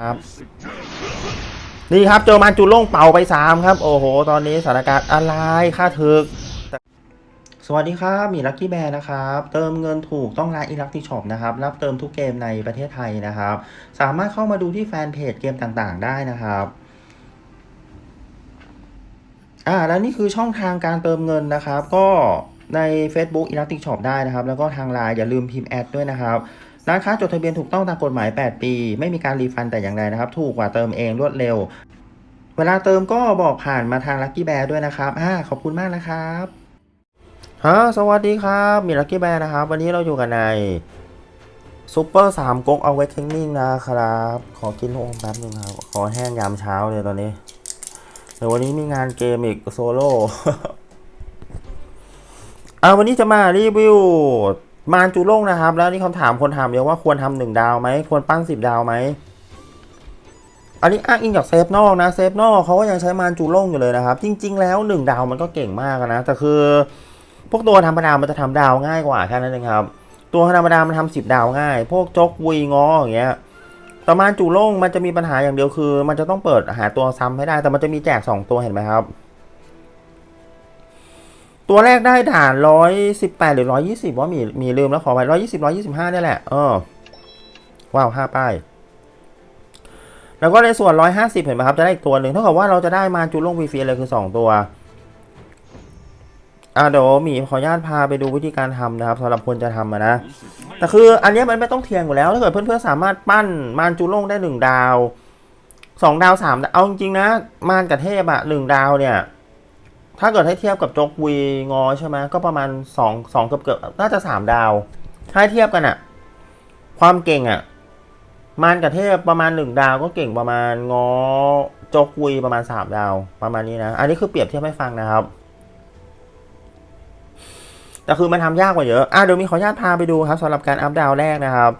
ครับนี่ครับเจอมันจุลงเป่าไปสามครับ โอ้โห ตอนนี้สถานการณ์อะไรค่าถึก สวัสดีครับ มีลัคกี้แบร์นะครับ เติมเงินถูกต้องร้านอีลักที่ช็อปนะครับ รับเติมทุกเกมในประเทศไทยนะครับ สามารถเข้ามาดูที่แฟนเพจเกมต่างๆ ได้นะครับอ่าแล้วนี่คือช่องทางการเติมเงินนะครับ ก็ใน Facebook Elastic Shop ได้นะครับ แล้วก็ทางไลน์อย่าลืมพิมพ์แอดด้วยนะครับ ร้านค้าจดทะเบียนถูกต้องตามกฎหมาย 8 ปี ไม่มีการรีฟันแต่อย่างใดนะครับ ถูกกว่าเติมเองรวดเร็ว เวลาเติมก็บอกผ่านมาทาง Lucky Bear ด้วยนะครับอ่าขอบคุณมากนะครับฮะสวัสดีครับ มี Lucky Bear นะครับ วันนี้เราอยู่กันใน Super 3ก๊ก Awakening นะครับ ขอกินโอมแป๊บนึงครับ ขอแห้งยามเช้าเลยตอนนี้เดี๋ยววันนี้มีงานเกมอีกโซโล่อ่าวันนี้จะมารีวิว มานจูโล่งนะครับ แล้วนี่คำถามคนถามเยอะว่าควรทำหนึ่งดาวไหมควรปั้นสิบดาวไหมอันนี้อ้างอิงจากเซฟนอกนะเซฟนอกเขาก็ยังใช้มานจูโล่งอยู่เลยนะครับ จริง ๆ แล้วหนึ่งดาวมันก็เก่งมากนะแต่คือ พวกตัวธรรมดามันจะทำดาวง่ายกว่าแค่นั้นเองครับตัวธรรมดามันทำสิบดาวง่าย พวกจกวุยงออย่างเงี้ยแต่มานจูโล่งมันจะมีปัญหาอย่างเดียวคือ มันจะต้องเปิดหาตัวซ้ำให้ได้แต่มันจะมีแจกสองตัวเห็นไหมครับ ตัวแรกได้ด่านร้อยสิบแปดหรือร้อยี่สิบว่ามีมีลืมแล้วขอไปร้อยยี่สิบร้อยี่สิบห้านี่ยแหละเออว้าวห้าป้าย แล้วก็ในส่วนร้อยห้าสิบเห็นไหมครับ จะได้อีกตัวหนึ่งเท่ากับว่าเราจะได้มาจูโล่งฟรีๆเลยคือสองตัวอ่าเดี๋ยวมีขออนุญาตพาไปดูวิธีการทำนะครับสำหรับคนจะทำนะแต่คืออันนี้มันไม่ต้องเทียงอยู่แล้วถ้าเกิดเพื่อนๆสามารถปั้นมานจูล่งได้หนึ่งดาวสองดาวสามเอาจริงๆนะ มานกับเทพอะหนึ่งดาวเนี่ย ถ้าเกิดให้เทียบกับโจกวีงอใช่ไหมก็ประมาณสองสองเกือบเกือบน่าจะสามดาว ถ้าให้เทียบกันอะความเก่งอะมานกับเทพประมาณหนึ่งดาวก็เก่งประมาณงอโจกวีประมาณสามดาว ประมาณนี้นะ อันนี้คือเปรียบเทียบให้ฟังนะครับแต่คือมันทำยากกว่าเยอะ อะเดี๋ยวมีขออนุญาตพาไปดูครับสำหรับการอัพดาวแรกนะครับ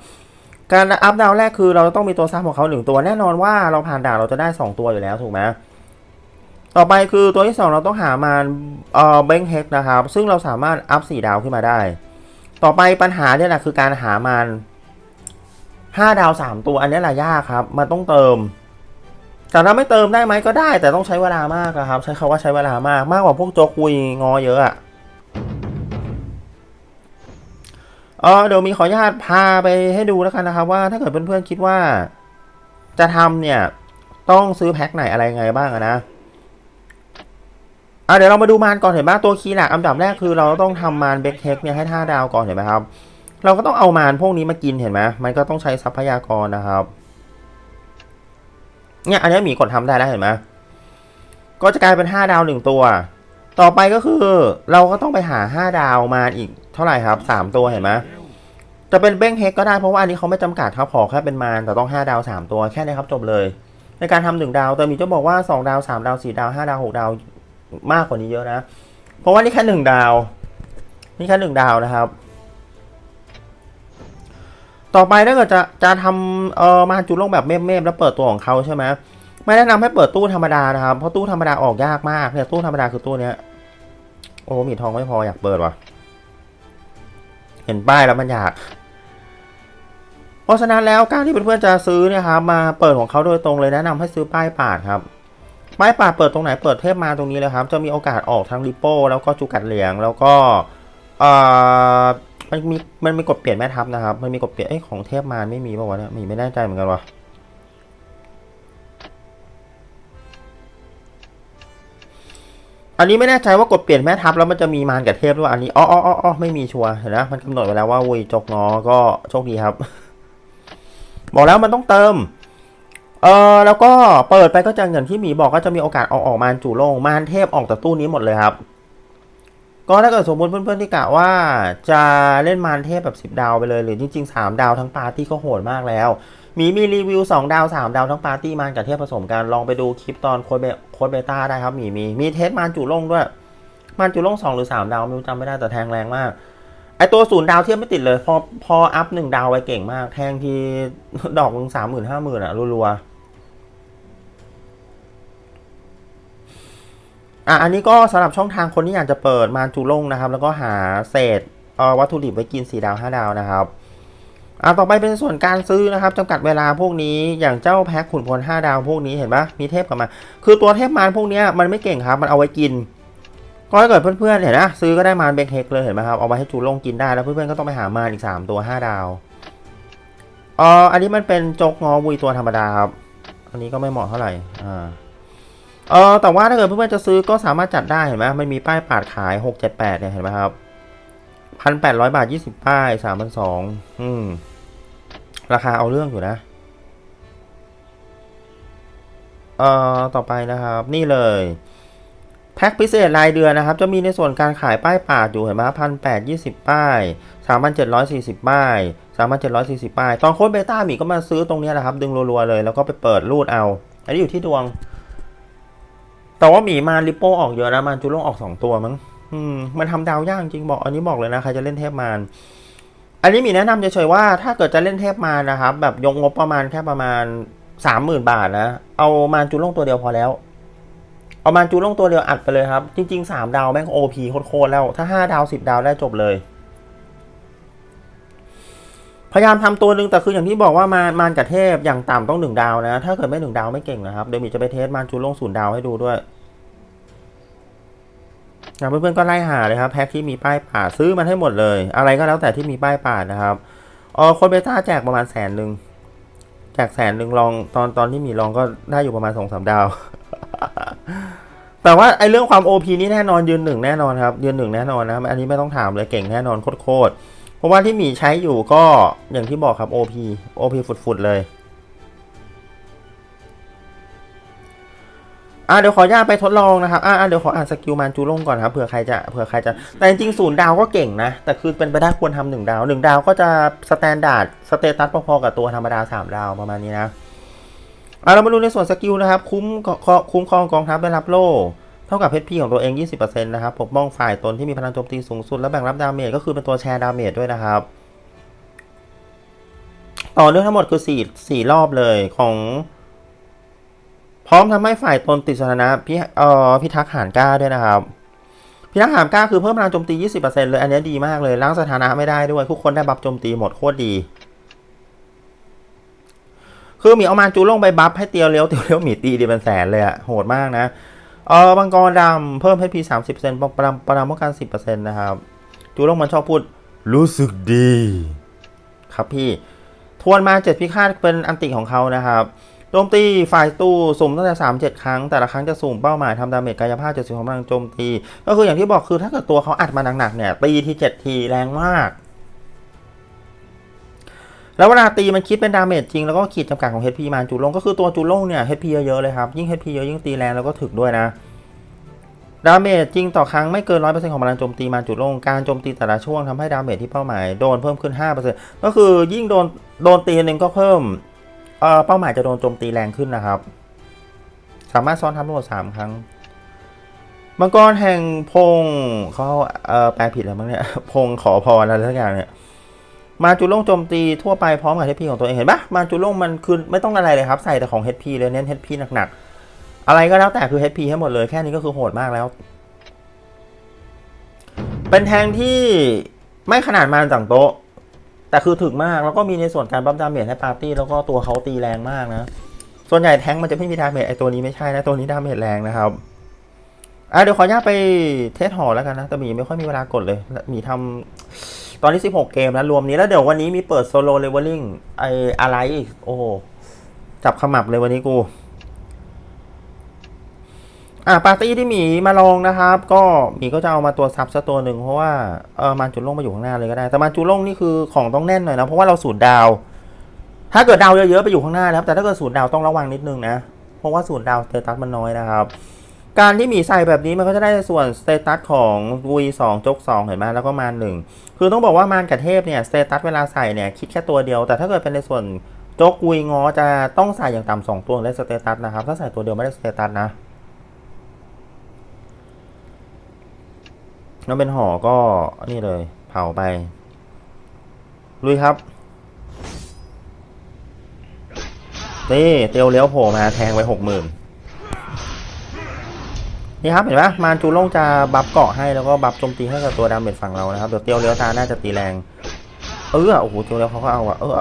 การอัพดาวแรกคือเราต้องมีตัวซ้ำของเขาหนึ่งตัว แน่นอนว่าเราผ่านด่านเราจะได้สองตัวอยู่แล้วถูกไหม ต่อไปคือตัวที่สองเราต้องหามันเอ่อเบงเฮกนะครับ ซึ่งเราสามารถอัพสี่ดาวขึ้นมาได้ ต่อไปปัญหาเนี่ยแหละคือการหามันห้าดาวสามตัวอันนี้แหละยากครับ มันต้องเติม แต่ถ้าไม่เติมได้ไหมก็ได้ แต่ต้องใช้เวลามากนะครับ ใช้คาว่าใช้เวลามากมากกว่าพวกโจกคุยงอเยอะอะเออเดี๋ยวมีขออนุญาตพาไปให้ดูแล้วกันนะครับว่าถ้าเกิดเพื่อนๆคิดว่า จะทำเนี่ยต้องซื้อแพ็คไหนอะไรไงบ้างนะ อะเดี๋ยวเรามาดูมานก่อนเห็นไหมตัวคีย์หลักอันดับแรกคือเราต้องทำมานเบคเทคเนี่ยให้ท่าดาวก่อนเห็นไหมครับ เราก็ต้องเอามานพวกนี้มากินเห็นไหมมันก็ต้องใช้ทรัพยากรนะครับ เนี่ยอันนี้หมีกดทำได้แล้วเห็นไหมก็จะกลายเป็นห้าดาวหนึ่งตัว ต่อไปก็คือ เราก็ต้องไปหาห้าดาวมาอีกเท่าไหร่ครับสามตัวเห็นไหมจะเป็นเบ้งเฮกก็ได้เพราะว่าอันนี้เขาไม่จำกัดครับขอแค่เป็นมารแต่ต้องห้าดาวสามตัวแค่นี้ครับจบเลย ในการทำหนึ่งดาวแต่มีจะบอกว่าสองดาวสามดาวสี่ดาวห้าดาวหกดาว มากกว่านี้เยอะนะ เพราะว่านี่แค่หนึ่งดาว นี่แค่หนึ่งดาวนะครับ ต่อไปถ้าเกิดจะจะทำเอ่อมาจุลงแบบเมมๆแล้วเปิดตัวของเขาใช่ไหมไม่แนะนำให้เปิดตู้ธรรมดานะครับ เพราะตู้ธรรมดาออกยากมากเนี่ยตู้ธรรมดาคือตู้เนี้ย โอ้มีทองไม่พออยากเปิดว่ะ เห็นป้ายแล้วมันอยาก เพราะฉะนั้นแล้วการที่เพื่อนๆจะซื้อเนี่ยครับมาเปิดของเขาโดยตรงเลยแนะนำให้ซื้อป้ายปาดครับ ป้ายปาเปิดตรงไหนเปิดเทพมาตรงนี้เลยครับ จะมีโอกาสออกทั้งริโป้แล้วก็จูกัดเหลียงแล้วก็เอ่อมันมีมันมีกดเปลี่ยนแม่ทัพนะครับ มันมีกดเปลี่ยนไอ้ของเทพมาไม่มีป่าวะเนี่ยมีไม่แน่ใจเหมือนกันวะอันนี้ไม่แน่ใจว่ากดเปลี่ยนแม่ทัพแล้วมันจะมีมารกับเทพหรือเปล่าอันนี้อ๋ออ๋ออ๋อไม่มีชัวร์เห็นนะมันกำหนดไว้แล้วว่าวุยจกงอก็โชคดีครับ บอกแล้วมันต้องเติม เออแล้วก็เปิดไปก็จะอย่างที่หมีบอกก็จะมีโอกาสออกออกมารจู่โลงมารเทพออกจากตู้นี้หมดเลยครับ ก็ถ้าเกิดสมมติเพื่อนๆที่กะว่าจะเล่นมารเทพแบบ 10 ดาวไปเลยหรือจริงๆ 3 ดาวทั้งปาร์ตี้ก็โหดมากแล้วมีมีรีวิว 2 ดาว 3 ดาวทั้งปาร์ตี้มารกับเทพผสมกันลองไปดูคลิปตอนโค้ดเบโค้ดเบต้าได้ครับมีมีมีเทสมารจู่โลงด้วยมารจู่โลง2หรือ 3 ดาวไม่รู้จำไม่ได้แต่แทงแรงมากไอตัวศูนย์ดาวเทียบไม่ติดเลย พอพออัพหนึ่งดาวไปเก่งมาก แทงทีดอกหนึ่งสามหมื่นห้าหมื่นอะรัวๆ อะอันนี้ก็สำหรับช่องทางคนที่อยากจะเปิดมาจูลงนะครับ แล้วก็หาเศษเวัตถุดิบไว้กิน4ดาว5ดาวนะครับอ่าต่อไปเป็นส่วนการซื้อนะครับจำกัดเวลาพวกนี้อย่างเจ้าแพ็คขุนพล5ดาวพวกนี้เห็นปะมีเทพกลับมา คือตัวเทพมารพวกนี้มันไม่เก่งครับ มันเอาไว้กิน ก็ถ้าเกิดเพื่อนๆเห็นนะซื้อก็ได้มารเบกเฮกเลยเห็นไหมครับเอาไว้ให้จูลงกินได้แล้วเพื่อนๆก็ต้องไปหามารอีก 3 ตัว 5 ดาวอ๋ออันนี้มันเป็นโจกงอวุยตัวธรรมดาครับ อันนี้ก็ไม่เหมาะเท่าไหร่อ่า เออแต่ว่าถ้าเกิดเพื่อนๆจะซื้อก็สามารถจัดได้เห็นไหมมันมีป้ายปาดขาย6 7 8เนี่ยเห็นไหมครับพันแปดร้อยบาทยี่สิบป้ายสามพันสองอืม ราคาเอาเรื่องอยู่นะ เอ่อ ต่อไปนะครับ นี่เลย แพ็คพิเศษรายเดือนนะครับ จะมีในส่วนการขายป้ายปาดอยู่เห็นไหมพันแปดยี่สิบป้ายสามพันเจ็ดร้อยสี่สิบป้ายสามพันเจ็ดร้อยสี่สิบป้าย ตอนโค้ดเบต้ามีก็มาซื้อตรงนี้แหละครับ ดึงรัวๆเลย แล้วก็ไปเปิดรูดเอา อันนี้อยู่ที่ดวง แต่ว่าหมีมาริโป้ออกเยอะนะมันจูโลงออกสองตัวมั้งอืมมันทำดาวยากจริงบอก อันนี้บอกเลยนะใครจะเล่นเทพมารอันนี้มีแนะนำเฉยๆว่าถ้าเกิดจะเล่นเทพมารนะครับ แบบยงงบประมาณแค่ประมาณสามหมื่นบาทนะ เอามานจูลงตัวเดียวพอแล้ว เอามานจูลงตัวเดียวอัดไปเลยครับ จริงๆสามดาวแม่งโอพีโคตรแล้ว ถ้าห้าดาวสิบดาวได้จบเลย พยายามทำตัวหนึ่งแต่คืออย่างที่บอกว่ามานมานกับเทพอย่างต่ำต้องหนึ่งดาวนะ ถ้าเกิดไม่หนึ่งดาวไม่เก่งนะครับเดี๋ยวมีจะไปเทสมานจูลงศูนย์ดาวให้ดูด้วย นะเพื่อนๆก็ไล่หาเลยครับแพ็คที่มีป้ายป่าซื้อมันให้หมดเลย อะไรก็แล้วแต่ที่มีป้ายป่านะครับเออคนเบต้าแจกประมาณแสนหนึ่งแจกแสนหนึ่งลองตอนตอนที่มีลองก็ได้อยู่ประมาณสองสามดาว แต่ว่าไอเรื่องความ OP นี่แน่นอนยืนหนึ่งแน่นอนครับยืนหนึ่งแน่นอนนะอันนี้ไม่ต้องถามเลยเก่งแน่นอนโคตรเพราะว่าที่หมีใช้อยู่ก็อย่างที่บอกครับ OP OP ฟุดๆเลย อะเดี๋ยวขออนุญาตไปทดลองนะครับอะอะเดี๋ยวขออ่านสกิลมันจูลงก่อนครับเผื่อใครจะเผื่อใครจะแต่จริงศูนย์ดาวก็เก่งนะ แต่คือเป็นไปได้ควรทำหนึ่งดาวหนึ่งดาวก็จะสแตนดาร์ดสเตตัสพอๆกับตัวธรรมดาสามดาวประมาณนี้นะอะเรามาดูในส่วนสกิลนะครับ คุ้มคุ้มครองกองทัพได้รับโล่เท่ากับเพชรพีของตัวเอง 20%นะครับปกป้องฝ่ายตนที่มีพลังโจมตีสูงสุดและแบ่งรับดาเมจก็คือเป็นตัวแชร์ดาเมจด้วยนะครับ ต่อเนื่องทั้งหมดคือ4 4รอบเลยของ ร้อมทำให้ฝ่ายตนติดสถานะพิเอ่อพิทักษ์หารกล้าด้วยนะครับพิทักษ์หารกล้าคือเพิ่มพลังโจมตี 20%เลย อันนี้ดีมากเลยล้างสถานะไม่ได้ด้วย ทุกคนได้บัฟโจมตีหมดโคตรดี คือหมีเอามาจูลงไปบัฟให้เตียวเลี้ยวเตียวเลี้ยวหมีตีดีเป็นแสนเลยอะโหดมากนะเออบังกรดำเพิ่มให้พีสามสิบเปอร์เซ็นต์ปรามปรามป้องกันสิบเปอร์เซ็นต์นะครับ จูลงมันชอบพูด รู้สึกดี ครับพี่ ทวนมาเจ็ดพิฆาตเป็นอันติของเขานะครับ โจมตีฝ่ายตู้สุ่มตั้งแต่สามเจ็ดครั้ง แต่ละครั้งจะสุ่มเป้าหมายทำดาเมจกายภาพเจ็ดสิบของพลังโจมตี ก็คืออย่างที่บอกคือถ้าเกิดตัวเขาอัดมาหนักๆเนี่ย ตีทีเจ็ดทีแรงมาก แล้วเวลาตีมันคิดเป็นดาเมจจริงแล้วก็ขีดจำกัดของ HP มาจูลงก็คือตัวจูลงเนี่ย HP เยอะๆเลยครับ ยิ่ง HP เยอะยิ่งตีแรงแล้วก็ถึกด้วยนะดาเมจจริงต่อครั้งไม่เกิน100%ของพลังโจมตีมาจุดลงการโจมตีแต่ละช่วงทำให้ดาเมจที่เป้าหมายโดนเพิ่มขึ้น5%ก็คือยิ่งโดนโดนตีหนึ่งก็เพิ่ม เออเป้าหมายจะโดนโจมตีแรงขึ้นนะครับ สามารถซ้อนทำทั้งหมด3ครั้ง มังกรแห่งพงเขาเออแปลผิดแล้วมั้งเนี่ย พงขอพรอะไรสักอย่างเนี่ย มาจุลงโจมตีทั่วไปพร้อมกับ HP ของตัวเองเห็นปะมาจุลงมันคือไม่ต้องอะไรเลยครับ ใส่แต่ของ HP เลยเน้น HP หนักๆ อะไรก็แล้วแต่คือ HP ให้หมดเลยแค่นี้ก็คือโหดมากแล้ว เป็นแทงที่ไม่ขนาดมาจังโต๊ะ แต่คือถึกมากแล้วก็มีในส่วนการบัฟดาเมจให้ปาร์ตี้แล้วก็ตัวเขาตีแรงมากนะ ส่วนใหญ่แท้งมันจะไม่มีดาเมจไอตัวนี้ไม่ใช่นะตัวนี้ดาเมจแรงนะครับอะเดี๋ยวขออนุญาตไปเทสหอแล้วกันนะแต่หมีไม่ค่อยมีเวลากดเลยหมีทำตอนนี้ 16 เกมแล้วรวมนี้แล้วเดี๋ยววันนี้มีเปิดโซโลเลเวลลิ่งไออะไรอีกโอ้จับขมับเลยวันนี้กู อ่าปาร์ตี้ที่หมีมาลองนะครับ ก็หมีก็จะเอามาตัวซับสักตัวหนึ่งเพราะว่าเออมันจุล่งมาอยู่ข้างหน้าเลยก็ได้ แต่มันจุล่งนี่คือของต้องแน่นหน่อยนะเพราะว่าเราสูตรดาว ถ้าเกิดดาวเยอะๆไปอยู่ข้างหน้านะครับแต่ถ้าเกิดศูนย์ดาวต้องระวังนิดนึงนะเพราะว่าศูนย์ดาวสเตตัสมันน้อยนะครับ การที่หมีใส่แบบนี้มันก็จะได้ส่วนสเตตัสของวุยสองจกสองเห็นไหมแล้วก็มารหนึ่งคือต้องบอกว่ามารกับเทพเนี่ยสเตตัสเวลาใส่เนี่ยคิดแค่ตัวเดียว แต่ถ้าเกิดเป็นในส่วนจกวุยงอจะต้องใส่อย่างต่ำสองตัวได้สเตตัสนะครับถ้าใส่ตัวเดียวไม่ได้สเตตัสนะ แล้วเป็นห่อก็นี่เลย เผาไป ลุยครับนี่เตียวเลี้ยวโผล่มาแทงไปหกหมื่นนี่ครับเห็นไหมมารจูล่งจะบัฟเกาะให้แล้วก็บัฟโจมตีให้กับตัวดาเมจฝั่งเรานะครับเดี๋ยวเตียวเลี้ยวตาน่าจะตีแรง เออโอ้โหเจอแล้วเขาก็เอาอะเออ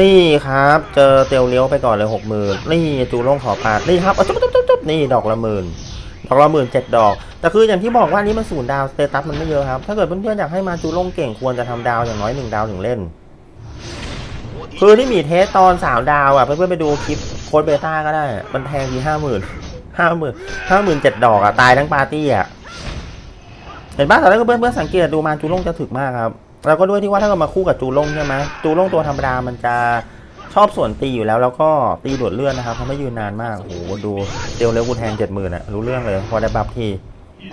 นี่ครับ เจอเตียวเลี้ยวไปก่อนเลยหกหมื่นนี่จูโล่งขอปาดนี่ครับจุ๊บจุ๊บจุ๊บจุ๊บนี่ดอกละหมื่นดอกละหมื่นเจ็ดดอก แต่คืออย่างที่บอกว่านี่มันศูนย์ดาวสเตตัสมันไม่เยอะครับ ถ้าเกิดเพื่อนๆอยากให้มาจูโล่งเก่งควรจะทำดาวอย่างน้อยหนึ่งดาวถึงเล่น คือที่มีเทสตอนสามดาวอะเพื่อนๆไปดูคลิปโค้ดเบต้าก็ได้ มันแพงทีห้าหมื่นห้าหมื่นห้าหมื่นเจ็ดดอกอะตายทั้งปาร์ตี้อะเห็นป่ะตอนแรกเพื่อนเพื่อนๆสังเกตดูมาจูโล่งจะถึกมากครับ แล้วก็ด้วยที่ว่าถ้าเกิดมาคู่กับจูล่งใช่ไหมจูล่งตัวธรรมดามันจะชอบส่วนตีอยู่แล้ว แล้วก็ตีโดดเลื่อนนะครับทำให้ยืนนานมากโอ้โหดูเตียวเร็วกูแทงเจ็ดหมื่นอะรู้เรื่องเลย พอได้บัฟทีนี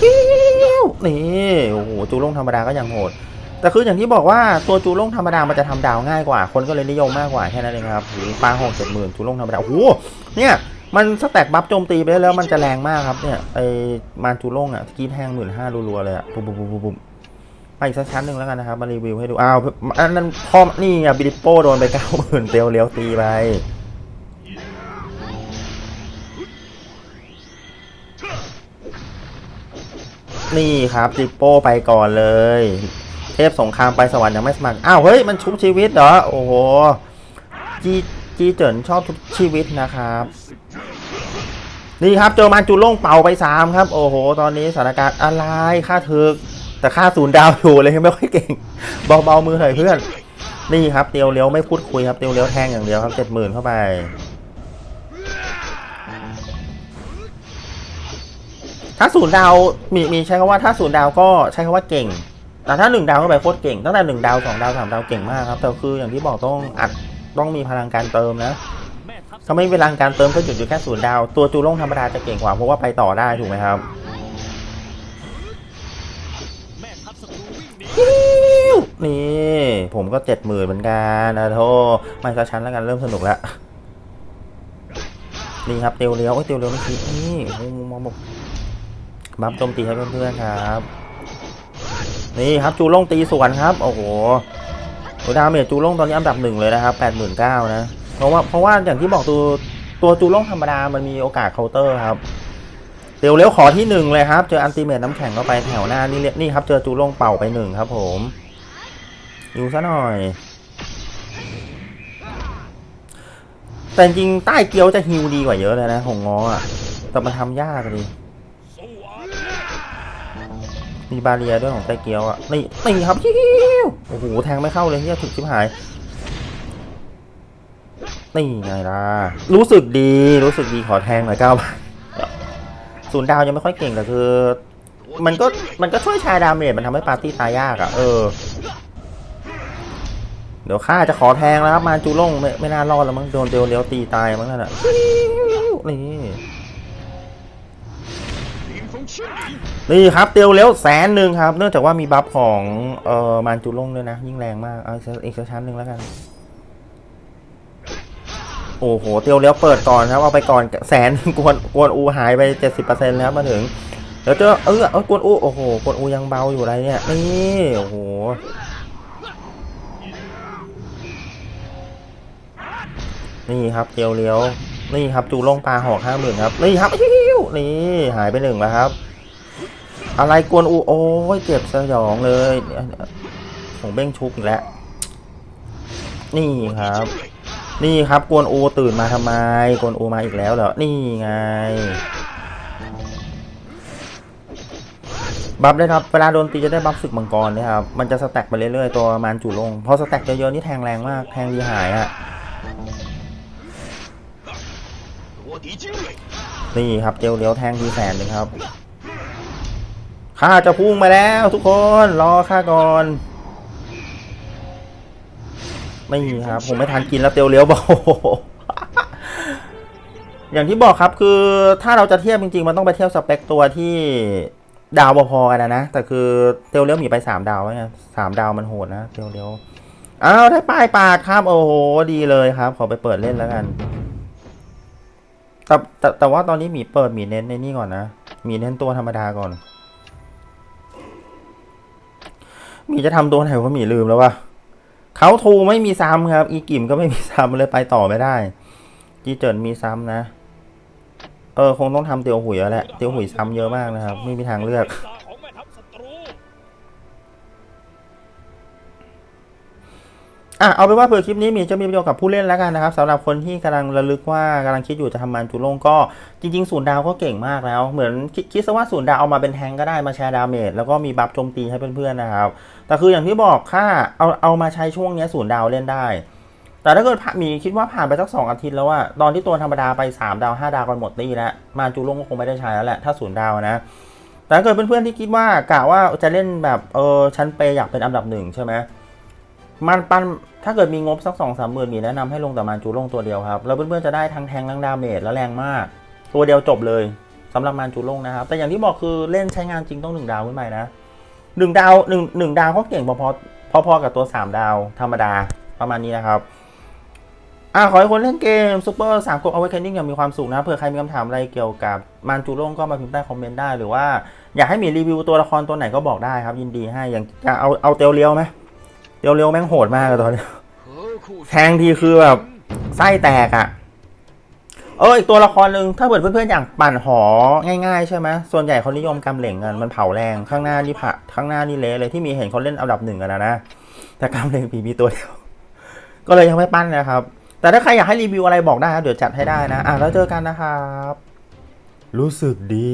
ฟิวนี่โอ้โหจูล่งธรรมดาก็ยังโหดแต่คืออย่างที่บอกว่าตัวจูล่งธรรมดามันจะทำดาวง่ายกว่า คนก็เลยนิยมมากกว่าแค่นั้นเองครับปลาหกเจ็ดหมื่นจูล่งธรรมดาโอ้โหเนี่ย มันสแต็กบัฟโจมตีไปแล้วมันจะแรงมากครับเนี่ยไอมาจูโล่งอะกีแทงหมื่นห้ารัวๆเลยอะปุ๊บปุ๊บปุ๊บปุ๊บไปอีกสักชั้นหนึ่งแล้วกันนะครับมารีวิวให้ดูอ้าวอันนั้นพอนี่อะบิลิโป้โดนไปเก้าหมื่นเตียวเลี้ยวตีไปนี่ครับจิปโป้ไปก่อนเลย เทพสงครามไปสวรรค์ยังไม่สมัครอ้าวเฮ้ยมันชุบชีวิตเหรอโอ้โหจีจีเจินชอบทุกชีวิตนะครับ นี่ครับเจอมันจูโล่งเป่าไปสามครับ โอ้โห ตอนนี้สถานการณ์อะไรค่าถึก แต่ค่าศูนย์ดาวอยู่เลยไม่ค่อยเก่งเบาๆมือหน่อยเพื่อน นี่ครับเตียวเลี้ยวไม่พูดคุยครับเตียวเลี้ยวแทงอย่างเดียวครับเจ็ดหมื่นเข้าไปถ้าศูนย์ดาวมีมีใช้คำว่าถ้าศูนย์ดาวก็ใช้คำว่าเก่ง แต่ถ้าหนึ่งดาวเข้าไปโคตรเก่งตั้งแต่หนึ่งดาวสองดาวสามดาวเก่งมากครับแต่คืออย่างที่บอกต้องอัดต้องมีพลังการเติมนะ ทัพถ้าไม่มีพลังการเติมก็หยุดอยู่แค่ศูนย์ดาว ตัวจูโล่งธรรมดาจะเก่งกว่าเพราะว่าไปต่อได้ถูกไหมครับนี่ผมก็เจ็ดหมื่นเหมือนกันนะโทไม่ซะชั้นแล้วกันเริ่มสนุกแล้วนี่ครับเตียวเลี้ยวโอ้ยเตียวเลี้ยวไม่คิดนี่โอ้โหมองบอกบัฟโจมตีให้เพื่อนๆครับ นี่ครับจูโล่งตีสวนครับ โอ้โหดาเมจจูโล่งตอนนี้อันดับหนึ่งเลยนะครับแปดหมื่นเก้านะ เพราะว่าเพราะว่าอย่างที่บอกตัวตัวจูโล่งธรรมดามันมีโอกาสเคาน์เตอร์ครับเตียวเลี้ยวขอที่หนึ่งเลยครับ เจออันติเมตน้ำแข็งเข้าไปแถวหน้านี่เรียนี่ครับ เจอจูโล่งเป่าไปหนึ่งครับผมอยู่ซะหน่อย แต่จริงใต้เกียวจะฮิวดีกว่าเยอะเลยนะของง้ออะแต่มันทำยากเลยมีบาเรียด้วยของใต้เกียวอะนี่นี่ครับฮิวโอ้โหแทงไม่เข้าเลยเนี่ยถึกชิบหาย นี่ไงล่ะ รู้สึกดี รู้สึกดีขอแทงหน่อยเก้าบาทศูนย์ดาวยังไม่ค่อยเก่งแต่คือ มันก็มันก็ช่วยชายดาเมจมันทำให้ปาร์ตี้ตายยากอะ เออ เดี๋ยวข้าจะขอแทงแล้วครับ มาจูล่งไม่ไม่น่ารอดแล้วมั้งโดนเดียวเลี้ยวตีตายมั้งนั่นอะนี่นี่ครับเตียวเลี้ยวแสนหนึ่งครับ เนื่องจากว่ามีบัฟของเอ่อมานจูลงด้วยนะ ยิ่งแรงมากเอาอีกสักอีกสักชั้นหนึ่งแล้วกัน โอ้โห เตียวเลี้ยวเปิดก่อนครับ เอาไปก่อนแสนกวนกวนอูหายไปเจ็ดสิบเปอร์เซ็นต์แล้วมาถึง เดี๋ยวเจอเออเออกวนอูโอ้โหกวนอูยังเบาอยู่อะไรเนี่ยนี่โอ้โหนี่ครับเตียวเลี้ยวนี่ครับจูลงปลาหอกห้าหมื่นครับนี่ครับอิ๊วนี่หายไปหนึ่งแล้วครับ อะไรกวนอูโอ้ยเจ็บสยองเลยของเบ้งชุกแล้วนี่ครับ นี่ครับกวนอูตื่นมาทำไมกวนอูมาอีกแล้วเหรอ นี่ไง บัฟได้ครับ เวลาโดนตีจะได้บัฟศึกมังกรนะครับ มันจะสแต็กไปเรื่อยๆ ตัวมารจูลง พอสแต็กเยอะๆนี่แทงแรงมาก แทงดีหายอะนี่ครับเจลเลี้ยวแทงทีแสนเลยครับข้าจะพุ่งมาแล้วทุกคนรอข้าก่อน ไม่มีครับ ผมไม่ทันกินแล้วเตียวเลี้ยวบอกอย่างที่บอกครับคือถ้าเราจะเทียบจริงๆ มันต้องไปเทียบสเปคตัวที่ดาวพอๆกันนะ แต่คือเตียวเลี้ยวมีไปสามดาวไงสามดาวมันโหดนะเตียวเลี้ยวอ้าวได้ป้ายปาดครับโอ้โหดีเลยครับ ขอไปเปิดเล่นแล้วกันแต่แต่แต่ว่าตอนนี้มีเปิดมีเน้นในนี่ก่อนนะมีเน้นตัวธรรมดาก่อน มีจะทำตัวไหนวะมีลืมแล้ววะ เขาทูไม่มีซ้ำครับ อีกิมก็ไม่มีซ้ำเลยไปต่อไม่ได้ จีเจินมีซ้ำนะ เออ คงต้องทำเตียวหุยแล้วแหละ เตียวหุยซ้ำเยอะมากนะครับ ไม่มีทางเลือก อะเอาเป็นว่าเผื่อคลิปนี้มีจะมีประโยชน์กับผู้เล่นแล้วกันนะครับสำหรับคนที่กำลังระลึกว่ากำลังคิดอยู่จะทำมันจูโล่งก็จริงๆศูนย์ดาวก็เก่งมากแล้ว เหมือนคิดคิดซะว่าศูนย์ดาวเอามาเป็นแทงก็ได้มาแชร์ดาเมจแล้วก็มีบัฟโจมตีให้เพื่อนๆนะครับแต่คืออย่างที่บอกค่าเอาเอามาใช้ช่วงนี้ศูนย์ดาวเล่นได้ แต่ถ้าเกิดมีคิดว่าผ่านไปสักสองอาทิตย์แล้วว่าตอนที่ตัวธรรมดาไป 3 ดาว5ดาวกันหมดตีแล้วมาจูโล่งก็คงไม่ได้ใช้แล้วแหละถ้าศูนย์ดาวนะแต่ถ้าเกิดเพื่อนๆที่คิดว่ากะว่าจะเล่นแบบเออชั้นเปอยากเป็นอันดับหนึ่งใช่ไหมมันปัน ถ้าเกิดมีงบสักสองสามหมื่นมีแนะนำให้ลงแต่มันจูลงตัวเดียวครับ แล้วเพื่อนๆจะได้ทั้งแทงทั้งดาเมจแล้วแรงมาก ตัวเดียวจบเลยสำหรับมันจูลงนะครับ แต่อย่างที่บอกคือเล่นใช้งานจริงต้องหนึ่งดาวขึ้นไปนะหนึ่งดาวหนึ่งหนึ่งดาวก็เก่งพอๆพอๆกับตัวสามดาวธรรมดาประมาณนี้นะครับอะขอให้คนเล่นเกมซูเปอร์สามกบเอาไว้แคนดิ้งอย่างมีความสุขนะเผื่อใครมีคำถามอะไรเกี่ยวกับมันจูลงก็มาพิมพ์ใต้คอมเมนต์ได้หรือว่า อยากให้มีรีวิวตัวละครตัวไหนก็บอกได้ครับ ยินดีให้อย่างจะเอาเอาเตียวเลียวไหม เตียวเลียวแม่งโหดมากเลยตอนนี้แทงทีคือแบบไส้แตกอะ่ะ เอออีกตัวละครหนึ่งถ้าเกิดเพื่อนๆอยากปั่นหอง่ายๆใช่ไหมส่วนใหญ่เขานิยมกำเหล่งกันมันเผาแรงข้างหน้านี่ผะข้างหน้านี่เละเลยที่มีเห็นเขาเล่นอันดับหนึ่งกันนะนะแต่กำเหล่งผีมีตัวเดียวก็เลยยังไม่ปั้นนะครับ แต่ถ้าใครอยากให้รีวิวอะไรบอกได้ครับเดี๋ยวจัดให้ได้นะอะแล้วเจอกันนะครับ รู้สึกดี